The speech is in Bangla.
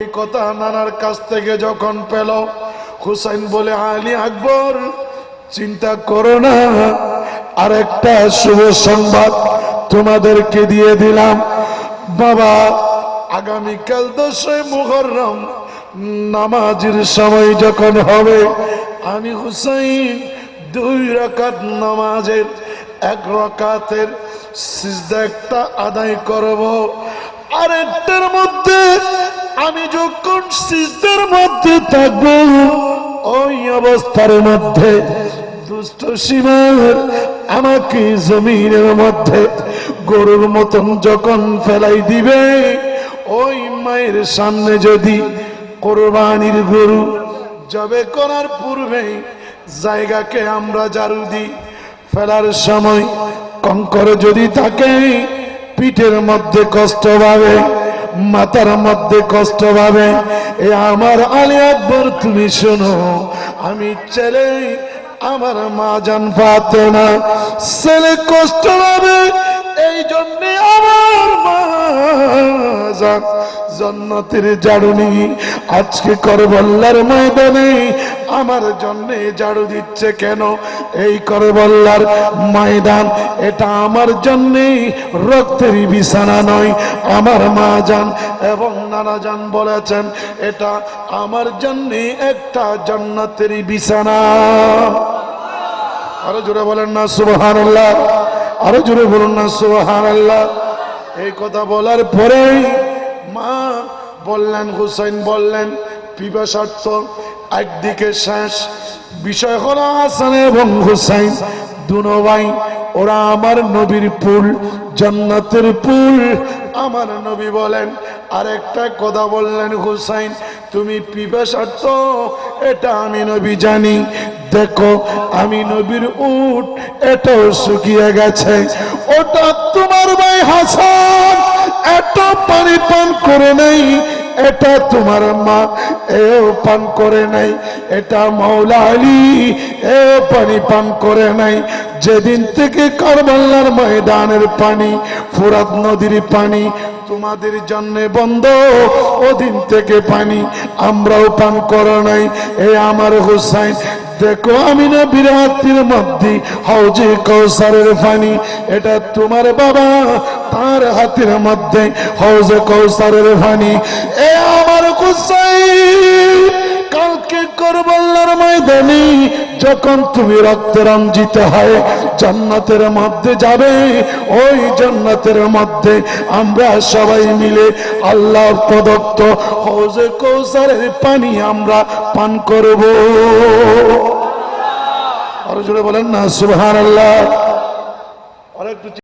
এই কথা নানার কাছ থেকে যখন পেল, হুসাইন বলে, আলী আকবর, চিন্তা করো না। আর একটা শুভ সংবাদ তোমাদেরকে দিয়ে দিলাম। বাবা, আগামীকাল দশই মুহররম, নামাজের সময় যখন হবে, আমি হুসাইন দুই রাকাত নামাজের, এক রাকাতের সিজদা একটা আদায় করব। আরেকটার মধ্যে আমি যখন সিজদার মধ্যে থাকব, ওই অবস্থার মধ্যে দুষ্ট সীমার আমাকে জমিনের মধ্যে গরুর মতন যখন ফেলাই দিবে, ওই মায়ের সামনে যদি কোরবানির গরু জবে করার পূর্বে জায়গাকে আমরা জারু দিই, ফেলার সময় কঙ্কর যদি থাকে পিঠের মধ্যে কষ্ট পাবে মাথার মধ্যে কষ্ট পাবে। এ আমার আলী আকবর, তুমি শোনো, আমি ছেলে, আমার মা জান পাতে না ছেলে কষ্ট পাবে এই জন্যে আমার মা জন্নতের জাড়ুনি আজকে করবল্লার ময়দানে আমার জন্য ঝাড়ু দিচ্ছে কেন? এই করবল্লার ময়দান, এটা আমার জন্য রক্তের বিছানা নয়, আমার মা যান এবং নানা যান বলেছেন, এটা আমার জন্য একটা জন্নতের বিছানা। আরও জোরে বলেন না সুবহান আরও জোরে বলুন না সুবহান আল্লাহ এই কথা বলার পরেই মা, বললেন, হুসাইন বললেন পিপাসার্থ একদিকে শেষ। বিষয় হলো হাসান এবং হুসাইন, দুনো ভাই, ওরা আমার নবীর পুল জান্নাতের পুল আমার নবী বলেন, আরেকটা কথা বললেন হুসাইন, তুমি পিপাসার্থ এটা আমি নবী জানি। দেখো, আমি নবীর উট, এটাও শুকিয়ে গেছে। ওটা তোমার এত পানি পান করে নেই, এটা তোমার মা, এও পান করে নাই, এটা মৌলা আলী, এও পানি পান করে নাই। যেদিন থেকে কারবাল্লার ময়দানের পানি, ফুরাত নদীর পানি তোমাদের জন্য বন্ধ, ওদিন থেকে পানি আমরাও পান করো নাই। এ আমার হুসাইন দেখো আমি না বিরাতির মধ্যে হৌজে কৌসারের পানি এটা তোমার বাবা, তার হাতের মধ্যে হৌজে কৌসারের পানি এ আমার কুসাই কালকে করবল্লার ময়দানে যখন তুমি রক্ত রঞ্জিত হয় জান্নাতের মধ্যে যাবে, ওই জান্নাতের মধ্যে আমরা সবাই মিলে আল্লাহ প্রদত্ত হৌজে কৌসারের পানি আমরা পান করব। আরও জোরে বলেন না সুহান আল্লাহ আরেকটু